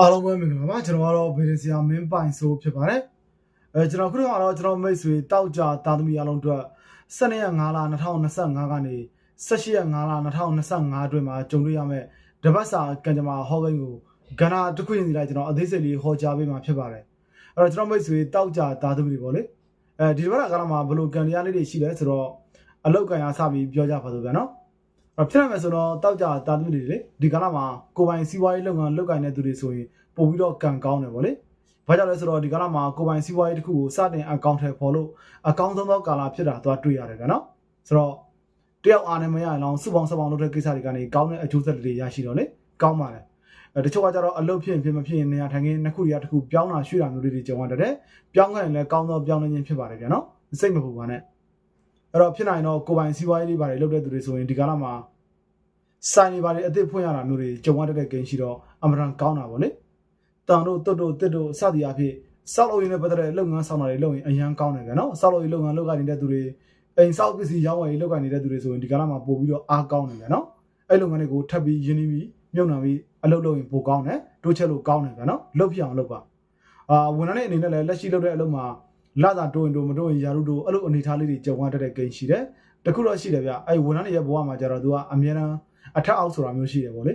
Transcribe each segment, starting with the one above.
အားလုံးပဲမင်္ဂလာပါကျွန်တော်ကတော့ဗေဒဆရာမင်းပိုင်ဆိုဖြစ်ပါတယ်အဲကျွန်တော်ခုနကတော့ကျွန်တော်မိတ်ဆွေတောက်ကြတာသမီအားလုံးအတွက်12ရက်5လ2025ကနေ18ရက်5လ2025အတွင်းမှာကြုံတွေ့ရမယ့်တပတ်စာကံကြမ္မာဟောကိန်းကိုကဏ္ဍတစ်ခုရင်စီလိုက်ကျွန်တော်အသေးစိတ်လေးဟောကြားပေးမှာဖြစ်ပါတယ်အဲ့တော့ကျွန်တော်မိတ်ဆွေတောက်ကြတာသမီတွေပေါ့လေအဲဒီတပတ်ကဏ္ဍမှာဘယ်လိုကံတရားလေးတွေရှိလဲဆိုတော့အလောက်ကံအားစပြီးပြောကြပါစို့ဗျာနော်အဲ့ ဖြစ်ရမယ်ဆိုတော့တောက်ကြတာသမီတွေလေဒီကဏ္ဍမှာကိုယ်ပိုင်စီးပွားရေးလုပ်ငန်းလုပ်ကိုင်တဲ့သူတွေဆိုရင်ပို့ပြီးတော့ကံကောင်းတယ်ဗောလေ။ဘာကြောင့်လဲဆိုတော့ဒီကာလမှာကိုယ်ပိုင်စီးပွားရေးတစ်ခုကိုစတင်အကောင့်ထဲပေါ်လို့အကောင့်ဆုံးသောကာလဖြစ်တာသွားတွေ့ရတယ်ကနော်။ဆိုတော့တယောက်အားနဲ့မရရင်တော့စုပေါင်းစပေါင်းလုပ်တဲ့ကိစ္စတွေကနေကောင်းတဲ့အကျိုးဆက်တွေရရှိတော့လေကောင်းပါလေ။အဲတချို့ကကြတော့အလုပ်ဖြစ်ရင်ဖြစ်မဖြစ်ရင်နေရာထိုင်ခင်းနှစ်ခုရတစ်ခုပြောင်းတာရွှေ့တာမျိုးတွေကြုံရတဲ့ပြောင်းခဲ့ရင်လည်းကောင်းသောပြောင်းလဲခြင်းဖြစ်ပါတယ်ဗျာနော်။စိတ်မပူပါနဲ့။ အဲ့တော့ဖြစ်နိုင်တော့ကိုယ်ပိုင်စီးပွားရေးတွေဘာတွေလုပ်တဲ့သူတွေဆိုရင်ဒီကာလမှာဆိုင်တွေဘာတွေအသစ်ဖွင့်ရတာမျိုးတွေကြုံရတဲ့ကိန်းရှိတော့အမှန်တန်ကောင်းတာဗောလေ။တန်တို့တွတ်တို့တစ်တို့စသည်အဖြစ်စောက်လို့ရင်းနဲ့ပတ်သက်တဲ့လုပ်ငန်းဆောင်တာတွေလုပ်ရင်အရန်ကောင်းတယ်ကနော်စောက်လို့ရလုပ်ငန်းလုပ်ကိုင်နေတဲ့သူတွေအိမ်စောက်ပစ္စည်းရောင်းဝယ်ရေးလုပ်ကိုင်နေတဲ့သူတွေဆိုရင်ဒီကာလမှာပို့ပြီးတော့အားကောင်းတယ်ကနော်အဲ့လုပ်ငန်းတွေကိုထပ်ပြီးရင်းနှီးပြီးမြုပ်နှံပြီးအလုပ်လုပ်ရင်ပိုကောင်းတယ်တိုးချက်လို့ကောင်းတယ်ကနော်လုပ်ပြအောင်လုပ်ပါအာဝန်ထမ်းတွေအနေနဲ့လည်းလက်ရှိလုပ်တဲ့အလုပ်မှာ လာတာတိုးရင်တိုးမတိုးရင်ယာရုတိုးအဲ့လိုအနေထားလေးတွေကြုံရတတ်တဲ့ကိန်းရှိတယ်တခုတော့ရှိတယ်ဗျအဲ့ဝန်ထမ်းတွေရဲ့ဘဝမှာကျတော့သူကအများအားအထက်အောက်ဆိုတာမျိုးရှိတယ်ဗောလေ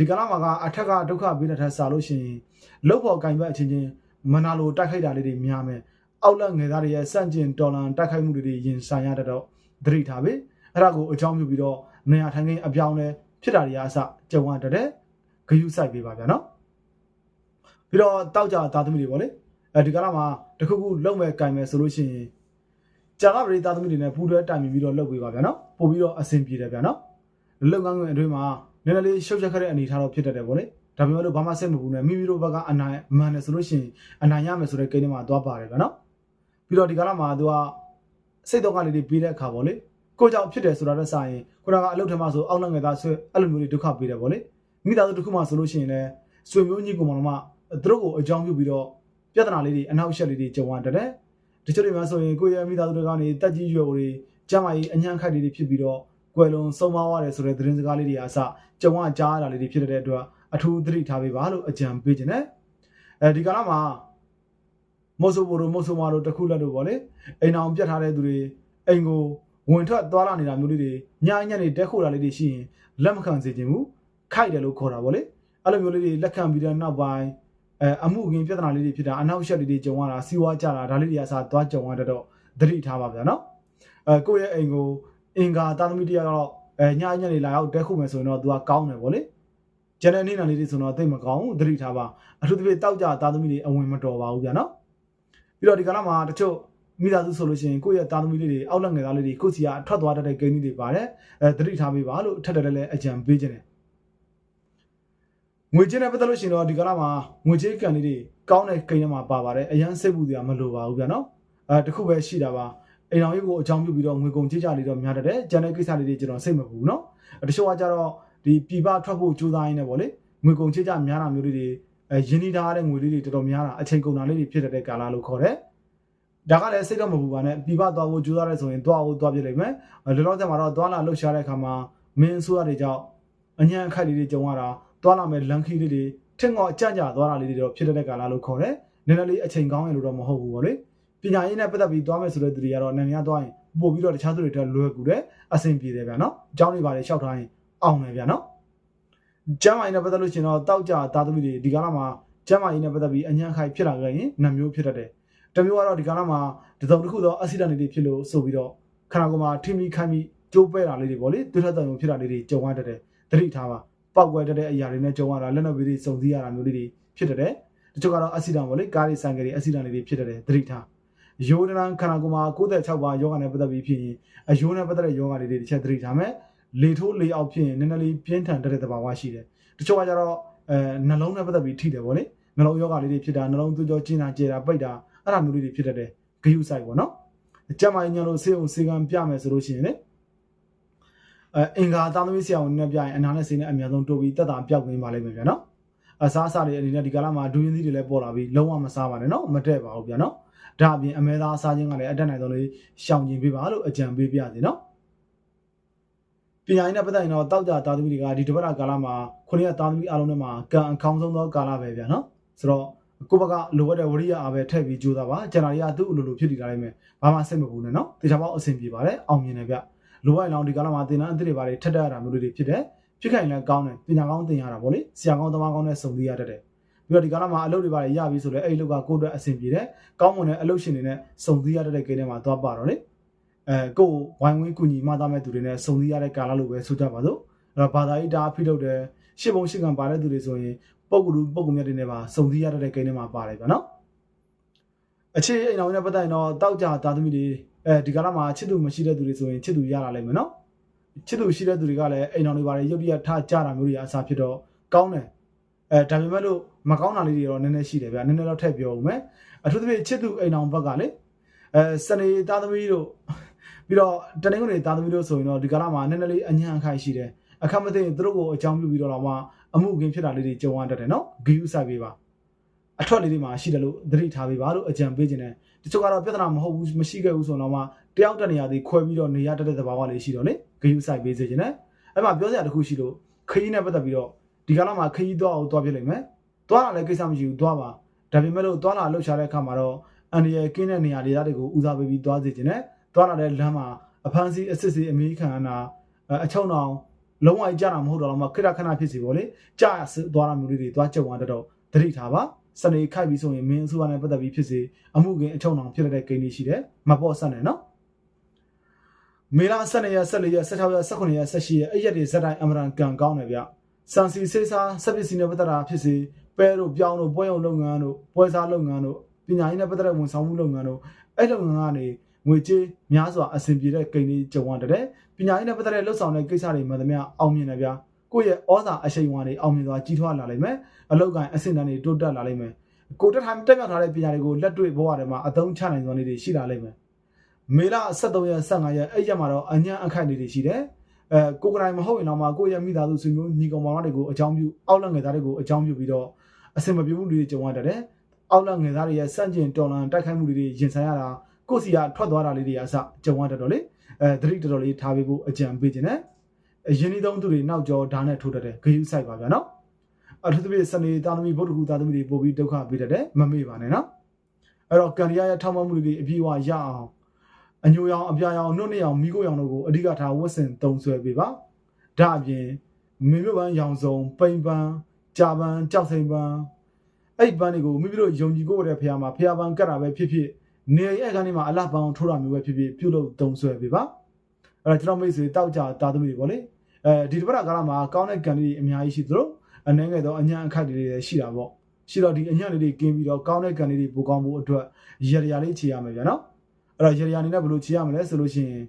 ဒီကာလမှာကအထက်ကဒုက္ခပေးတဲ့ထက်စာလို့ရှိရင်လုတ်ဖို့ကင်ဘက်အချင်းချင်းမနာလိုတိုက်ခိုက်တာလေးတွေများမယ်အောက်လက်ငယ်သားတွေရဲ့စန့်ကျင်တော်လန်တိုက်ခိုက်မှုတွေရင်ဆိုင်ရတဲ့တော့သတိထားပဲအဲ့ဒါကိုအကြောင်းပြုပြီးတော့နေရာထိုင်ခင်းအပြောင်းလဲဖြစ်တာတွေအစကြုံရတဲ့ဂယုစိုက်ပေးပါဗျာနော်ပြီးတော့တောက်ကြသားသမီးတွေပေါ့လေ အဲဒီကလာမှာတခုခုလုံမဲ့ကင်မဲ့ဆိုလို့ရှိရင်ကြာကပရိသားသမီးတွေနဲ့ပူးတွဲတိုင်ပင်ပြီးတော့လုပ်ပေးပါဗျာနော်ပို့ပြီးတော့အဆင်ပြေတယ်ဗျာနော်လုပ်ငန်းခွင်အတွင်းမှာနည်းနည်းလေးရှုပ်ချက်ခက်တဲ့အနေအထားတော့ဖြစ်တတ်တယ်ပေါ့လေဒါပေမဲ့လို့ဘာမှစိတ်မပူနဲ့မိမိတို့ဘက်ကအနိုင်မှန်တယ်ဆိုလို့ရှိရင်အနိုင်ရမယ်ဆိုတဲ့ကိန်းထဲမှာသွားပါတယ်ဗျာနော်ပြီးတော့ဒီကာလမှာသူကစိတ်တော့ကလေးတွေပြီးတဲ့အခါပေါ့လေကိုကြောင့်ဖြစ်တယ်ဆိုတာတက်ဆိုင်ရင်ခုနကအလုပ်ထမ်းမှဆိုအောက်လက်ငယ်သားဆွဲအဲ့လိုမျိုးတွေဒုက္ခပေးတယ်ပေါ့လေမိသားစုတစ်ခုမှဆိုလို့ရှိရင်လည်းဆွေမျိုးညီကောင်မတော်မှသူတို့ကိုအကြောင်းပြုပြီးတော့ ပြဿနာလေးတွေအနောက်ရှက်လေးတွေကြုံရတယ်တဲ့ဒီချို့တွေမှာဆိုရင်ကိုယ့်ရဲ့မိသားစုတွေကနေတက်ကြီးရွယ်တွေကျမကြီးအညံ့ခိုက်လေးတွေဖြစ်ပြီးတော့ကွယ်လွန်ဆုံးမသွားတယ်ဆိုတဲ့သတင်းစကားလေးတွေအစကြုံရကြားရတာလေးတွေဖြစ်တဲ့အတွက်အထူးသတိထားပေးပါလို့အကြံပေးခြင်းနဲ့အဲဒီကာလမှာမော့ဆိုဘိုတို့မော့ဆိုမာတို့တခုလက်တို့ဗောလေအိမ်အောင်ပြတ်ထားတဲ့သူတွေအိမ်ကိုဝင်ထွက်သွားလာနေတာမျိုးလေးတွေညာညက်နေတက်ခိုတာလေးတွေရှိရင်လက်မခံစေခြင်းဘူးခိုက်တယ်လို့ခေါ်တာဗောလေအဲ့လိုမျိုးလေးတွေလက်ခံပြီးတဲ့နောက်ပိုင်း အဲအမှုအကင်းပြဿနာလေးတွေဖြစ်တာအနောက်ရှက်လေးတွေကြုံရတာစီးဝါးကြတာဒါလေးတွေအစားသွားကြုံရတဲ့တော့သတိထားပါဗျာနော်အဲကိုယ့်ရဲ့အိမ်ကိုအင်္ဂါတာသမီတရားတော့အဲညာညက်နေလာရောက်တက်ခုမယ်ဆိုရင်တော့ तू ကကောင်းတယ်ဗောလေကျန်တဲ့နေ့နာလေးတွေဆိုတော့သိမကောင်းဘူးသတိထားပါအထူးသဖြင့်တောက်ကြသားသမီးတွေအဝင်မတော်ပါဘူးဗျာနော်ပြီးတော့ဒီကနေ့မှာတချို့မိသားစုဆိုလို့ရှိရင်ကိုယ့်ရဲ့သားသမီးလေးတွေအောက်လက်ငယ်သားလေးတွေကိုယ့်စီကအထွက်သွားတတ်တဲ့ဂိမ်းတွေပါတယ်အဲသတိထားပေးပါလို့အထက်တက်လည်းအကြံပေးခြင်းတယ် ငွေချင်းနဲ့ပတ်သက်လို့ရှိရင်တော့ဒီကနေ့မှာငွေချင်းကန်လေးတွေကောင်းတဲ့ဂိမ်းထဲမှာပါပါတယ်အရန်စိတ်ပူစရာမလိုပါဘူးဗျာနော်အဲတခုပဲရှိတာပါအိမ်တော်ကြီးကိုအကြောင်းပြုပြီးတော့ငွေကုန်ကြေးကြလေးတော့များတတ်တယ်ကျန်တဲ့ကိစ္စလေးတွေကျွန်တော်စိတ်မပူဘူးနော်တချို့ကကြတော့ဒီပြည်ပထွက်ဖို့ကြိုးစားရင်းနဲ့ဗောလေငွေကုန်ချစ်ကြများတာမျိုးလေးတွေအဲရင်းနှီးထားတဲ့ငွေလေးတွေတော်တော်များတာအချိန်ကုန်တာလေးတွေဖြစ်တဲ့ကာလလို့ခေါ်တယ်။ဒါကလည်းစိတ်တော့မပူပါနဲ့ပြည်ပသွားဖို့ကြိုးစားရဲဆိုရင်သွားဖို့သွားပြလိုက်မယ်။လောလောဆယ်မှာတော့သွားလာလှုပ်ရှားတဲ့အခါမှာမင်းအစိုးရတွေကြောင့်အញ្ញံအခိုက်လေးတွေကြုံရတာ သွားလာမဲ့လန်ခီလေးတွေထင်ငေါအကြံ့ကြသွားတာလေးတွေတော့ဖြစ်တဲ့ကာလလို့ခေါ်တယ်။နည်းနည်းလေးအချိန်ကောင်းရလို့တော့မဟုတ်ဘူးဗောလေ။ပညာရေးနဲ့ပတ်သက်ပြီးသွားမယ်ဆိုတဲ့သူတွေကတော့နိုင်ငံသွားရင်ပို့ပြီးတော့တခြားသူတွေထက်လွယ်ကူတယ်အဆင်ပြေတယ်ဗျာနော်။အကြောင်းတွေပါလေလျှောက်ထားရင်အောင်တယ်ဗျာနော်။ကျမ်းမာရေးနဲ့ပတ်သက်လို့ရှိရင်တော့တောက်ကြသားသမီးတွေဒီကာလမှာကျမ်းမာရေးနဲ့ပတ်သက်ပြီးအញ្ញံခိုက်ဖြစ်လာခဲ့ရင်နှမျိုးဖြစ်တတ်တယ်။တမျိုးကတော့ဒီကာလမှာတစုံတစ်ခုသောအက်ဆီဒန့်တွေဖြစ်လို့ဆိုပြီးတော့ခန္ဓာကိုယ်မှာထိမိခိုက်မိကျိုးပဲတာလေးတွေပေါ့လေသွေးထွက်တံုံဖြစ်တာလေးတွေကြုံရတတ်တယ်။သတိထားပါ။ ပောက်ကွဲတတ်တဲ့အရာတွေနဲ့ကြုံရတာလက်နက်ပီးတွေစုံစည်းရတာမျိုးလေးတွေဖြစ်တတ်တယ်။တချို့ကတော့အက်ဆီဒန့်ပေါ့လေကားတွေဆိုင်ကယ်တွေအက်ဆီဒန့်လေးတွေဖြစ်တတ်တယ်သတိထား။ယိုဒနန်ခန္ဓာကိုယ်မှာ96ပါးယောဂနဲ့ပတ်သက်ပြီးဖြစ်ရင်အယိုးနဲ့ပတ်သက်တဲ့ယောဂလေးတွေတစ်ချက်သတိထားမယ်။လေထိုးလေအောက်ဖြစ်ရင်နည်းနည်းလေးပြင်းထန်တတ်တဲ့သဘာဝရှိတယ်။တချို့ကကြတော့အဲနှလုံးနဲ့ပတ်သက်ပြီးထိတယ်ပေါ့လေ။နှလုံးယောဂလေးတွေဖြစ်တာနှလုံးသွေးကြောကျဉ်တာကျဲတာပိတ်တာအဲ့ဒါမျိုးလေးတွေဖြစ်တတ်တယ်ဂယုဆိုင်ပေါ့နော်။ကြက်မိုင်းညလို့ဆေးုံဆေးကံပြမယ်ဆိုလို့ရှိရင်လေ အဲအင်္ဂါသားသမီးဆရာဝန်နဲ့ပြရင်အနာနဲ့ဆေးနဲ့အများဆုံးတိုးပြီးတက်တာပြောက်နေပါလိမ့်မယ်ဗျာနော်။အစားအစာတွေအနေနဲ့ဒီကာလမှာဒူးရင်းသီးတွေလည်းပေါ်လာပြီးလုံးဝမစားပါနဲ့နော်မတက်ပါဘူးဗျာနော်။ဒါအပြင်အမဲသားအစားခြင်းကလည်းအတက်နိုင်ဆုံးလေးရှောင်ကျဉ်ပေးပါလို့အကြံပေးပြစီနော်။ပညာရေးနဲ့ပတ်သက်ရင်တော့တောက်ကြသားသမီးတွေကဒီတပတ်တာကာလမှာခုနှစ်ရက်သားသမီးအားလုံးနဲ့မှာကံအကောင်းဆုံးသောကာလပဲဗျာနော်ဆိုတော့ကိုယ့်ဘက်ကလိုအပ်တဲ့ဝရိယအားပဲထည့်ပြီးကြိုးစားပါကျန်တာတွေကသူ့အလိုလိုဖြစ်တည်လာနိုင်မယ်ဘာမှစိတ်မပူနဲ့နော်တေချာပေါက်အဆင်ပြေပါတယ်အောင်မြင်တယ်ဗျ လိုအပ်ရင်တော့ဒီကာလမှာသင်တန်းအသစ်တွေပါတွေထက်တက်ရတာမျိုးတွေဖြစ်တယ်ဖြစ်ခိုင်လည်းကောင်းတယ်ပညာကောင်းသင်ရတာပေါ့လေဆရာကောင်းသမားကောင်းနဲ့စုံသီးရတတ်တယ်ပြီးတော့ဒီကာလမှာအလုပ်တွေပါတွေရပြီဆိုတော့အဲ့ဒီအလုပ်ကကိုယ့်အတွက်အဆင်ပြေတယ်ကောင်းမွန်တဲ့အလုပ်ရှင်တွေနဲ့စုံသီးရတတ်တဲ့ကိန်းထဲမှာသွားပါတော့လေအဲကိုယ်ဝိုင်းဝန်းကူညီမသားမဲ့သူတွေနဲ့စုံသီးရတဲ့ကာလလို့ပဲဆိုကြပါစို့အဲ့တော့ဘာသာရေးတာဖိလုပ်တယ်ရှစ်ဘုံရှစ်ကံပါတဲ့သူတွေဆိုရင်ပုံကူလူပုံကူမြတ်တွေနဲ့ပါစုံစည်းရတဲ့ကိန်းထဲမှာပါတယ်ဗျာနော် အခြေအိမ်တော်နဲ့ပတ်သက်ရင်တော့တောက်ကြသားသမီးတွေအဲဒီကာလမှာချစ်သူမရှိတဲ့သူတွေဆိုရင်ချစ်သူရလာလိမ့်မယ်နော်ချစ်သူရှိတဲ့သူတွေကလည်းအိမ်တော်တွေပါတယ်ရုပ်တရက်ထားကြတာမျိုးတွေအစားဖြစ်တော့ကောင်းတယ်အဲဒါပေမဲ့လို့မကောင်းတာလေးတွေတော့နည်းနည်းရှိတယ်ဗျာနည်းနည်းတော့ထည့်ပြောဦးမယ်အထူးသဖြင့်ချစ်သူအိမ်တော်ဘက်ကလေအဲစနေသားသမီးတို့ပြီးတော့တနင်္ဂနွေသားသမီးတို့ဆိုရင်တော့ဒီကာလမှာနည်းနည်းလေးအညံ့အခိုက်ရှိတယ်အခက်မသိရင်သူတို့ကိုအကြောင်းပြုပြီးတော့တော့မှအမှုခင်းဖြစ်တာလေးတွေကြုံရတတ်တယ်နော်ဂီယူဆိုင်ပေးပါ အထွက်လေးတွေမှာရှိတယ်လို့သတိထားပေးပါလို့အကြံပေးခြင်းတယ်တချို့ကတော့ပြဿနာမဟုတ်ဘူးမရှိခဲ့ဘူးဆိုတော့မှတယောက်တနေရာသေးခွဲပြီးတော့နေရတတ်တဲ့သဘာဝလေးရှိတော့လေဂီယူဆိုင်ပေးစေခြင်းတယ်အဲ့မှာပြောစရာတစ်ခုရှိလို့ခရီးနဲ့ပတ်သက်ပြီးတော့ဒီကလာမှာခရီးသွားအောင်သွားပြလိုက်မယ်သွားလာလည်းကိစ္စမရှိဘူးသွားပါဒါပေမဲ့လို့သွားလာလှုပ်ရှားတဲ့အခါမှာတော့အန်ဒီရဲ့ကင်းတဲ့နေရာဒေသတွေကိုဦးစားပေးပြီးသွားစေခြင်းနဲ့သွားလာတဲ့လမ်းမှာအဖမ်းဆီးအစစ်စီအမေရိကန်အနာအချုံအောင်လုံးဝကြတာမဟုတ်တော့မှခိရခဏဖြစ်စီပေါ့လေကြာသွားတာမျိုးလေးတွေသွားကြုံရတော့တတိထားပါ စနေခိုက်ပြီးဆိုရင်မင်းအစိုးရနဲ့ပတ်သက်ပြီးဖြစ်စေအမှုကင်းအချုံအောင်ဖြစ်တဲ့ကိန်းလေးရှိတယ်မပေါ့ဆက်နေနော်မေလာ12ရက်14ရက်16ရက်18ရက်18ရက်အဲ့ရက်တွေဇက်တိုင်းအမရန်ကန်ကောင်းတယ်ဗျစံစီစေးစားစက်ပစ္စည်းနဲ့ပတ်သက်တာဖြစ်စေပဲတို့ပြောင်းတို့ပွဲရုံလုပ်ငန်းတို့ပွဲစားလုပ်ငန်းတို့ပညာရေးနဲ့ပတ်သက်တဲ့ဝန်ဆောင်မှုလုပ်ငန်းတို့အဲ့လုပ်ငန်းကနေငွေကြေးများစွာအဆင်ပြေတဲ့ကိန်းလေးကြုံရတယ်ပညာရေးနဲ့ပတ်သက်တဲ့လှုပ်ဆောင်တဲ့ကိစ္စတွေမှသမျှအောင်မြင်တယ်ဗျာ ကိုယ့်ရဲ့ဩဇာအရှိန်အဝါတွေအောင်မြင်စွာကြီးထွားလာလိမ့်မယ်အလောက်ကန်အဆင့်တန်းတွေတိုးတက်လာလိမ့်မယ်ကိုတက်ထိုင်တက်မြောက်ထားတဲ့ပညာတွေကိုလက်တွေ့ဘဝထဲမှာအသုံးချနိုင်စွာနေတွေရှိလာလိမ့်မယ်မေလ23ရက်15ရက်အဲ့ရက်မှာတော့အညံ့အခိုက်တွေရှိတယ်အဲကိုကရိုင်မဟုတ်ရင်တော့မှကိုယ့်ရဲ့မိသားစုဆွေမျိုးညီကောင်မောင်နှမတွေကိုအကြောင်းပြုအောက်လက်ငယ်သားတွေကိုအကြောင်းပြုပြီးတော့အစင်မပြေမှုတွေကြုံရတယ်အောက်လက်ငယ်သားတွေရဲ့စန့်ကျင်တော်လန်တိုက်ခိုက်မှုတွေရင်ဆိုင်ရတာကိုယ့်စီကထွက်သွားတာလေးတွေအစကြုံရတတ်တော့လေအဲသတိတော်တော်လေးထားပေးဖို့အကြံပေးခြင်းနဲ့ ရင်းနှီးသုံးသူတွေနောက်ကျော်ဓာတ်နဲ့ထိုးတတ်တယ်ဂယုဆိုင်ပါဗျာနော်အထူးသဖြင့်စနေသားသမီးဗုဒ္ဓဂူသားသမီးတွေပို့ပြီးဒုက္ခပေးတတ်တယ်မမေ့ပါနဲ့နော်အဲ့တော့ကံတရားရဲ့ထောက်မမှုတွေအပြည့်အဝရအောင်အညိုရောင်အပြာရောင်နှုတ်နှစ်ရောင်မိကိုရောင်တို့ကိုအဓိကထားဝတ်ဆင်သုံးဆွဲပေးပါဒါအပြင်မင်းမျိုးပန်းရောင်စုံပိန်ပန်းကြာပန်းကြောက်စိန်ပန်းအဲ့ဒီပန်းတွေကိုမိမိတို့ယုံကြည်ကိုရတဲ့ဖះမှာဖះပန်းကတ်တာပဲဖြစ်ဖြစ်နေအဲ့ကနေမှအလှပန်းထိုးတာမျိုးပဲဖြစ်ဖြစ်ပြုလုပ်သုံးဆွဲပေးပါ အဲ့တော့ကျွန်တော်မိတ်ဆွေတောက်ကြတာသမီးတွေပေါ့လေအဲဒီတစ်ပတ်ကာလမှာကောင်းတဲ့ကံတွေအများကြီးရှိသလိုအနေငယ်တော့အညံ့အခက်တွေလည်းရှိတာပေါ့ရှိတော့ဒီအညံ့လေးတွေကင်းပြီးတော့ကောင်းတဲ့ကံလေးတွေပိုကောင်းဖို့အတွက်ရရလေးခြေရမယ်ဗျာနော်အဲ့တော့ရရအနေနဲ့ဘယ်လိုခြေရမလဲဆိုလို့ရှိရင်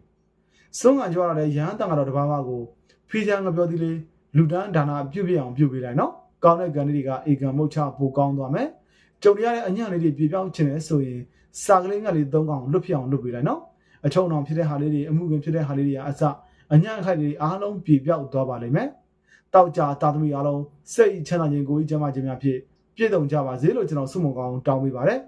ဆုံးကံကြွားရတဲ့ရဟန်းတန်ကတော့တဘာဝကိုဖီးချမ်းငပြောသည်လေးလူတန်းဒါနာပြုတ်ပြအောင်ပြုတ်ပေးလိုက်နော်ကောင်းတဲ့ကံလေးတွေကအေကံမုတ်ချပိုကောင်းသွားမယ်ကြုံရတဲ့အညံ့လေးတွေပြေပြောင်းချင်တယ်ဆိုရင်စာကလေးငါလေးသုံးကောင်လွတ်ဖြစ်အောင်လုပ်ပေးလိုက်နော် အချုံအောင်ဖြစ်တဲ့ဟာလေးတွေအမှုခင်ဖြစ်တဲ့ဟာလေးတွေကအစအညံ့အခိုက်တွေအားလုံးပြေပြောက်သွားပါလိမ့်မယ်တောက်ကြတာသမီအားလုံးစိတ်ချမ်းသာခြင်းကိုယ်ကြီးကျမ်းမာခြင်းများဖြင့်ပြည့်စုံကြပါစေလို့ကျွန်တော်ဆုမွန်ကောင်းတောင်းပေးပါတယ်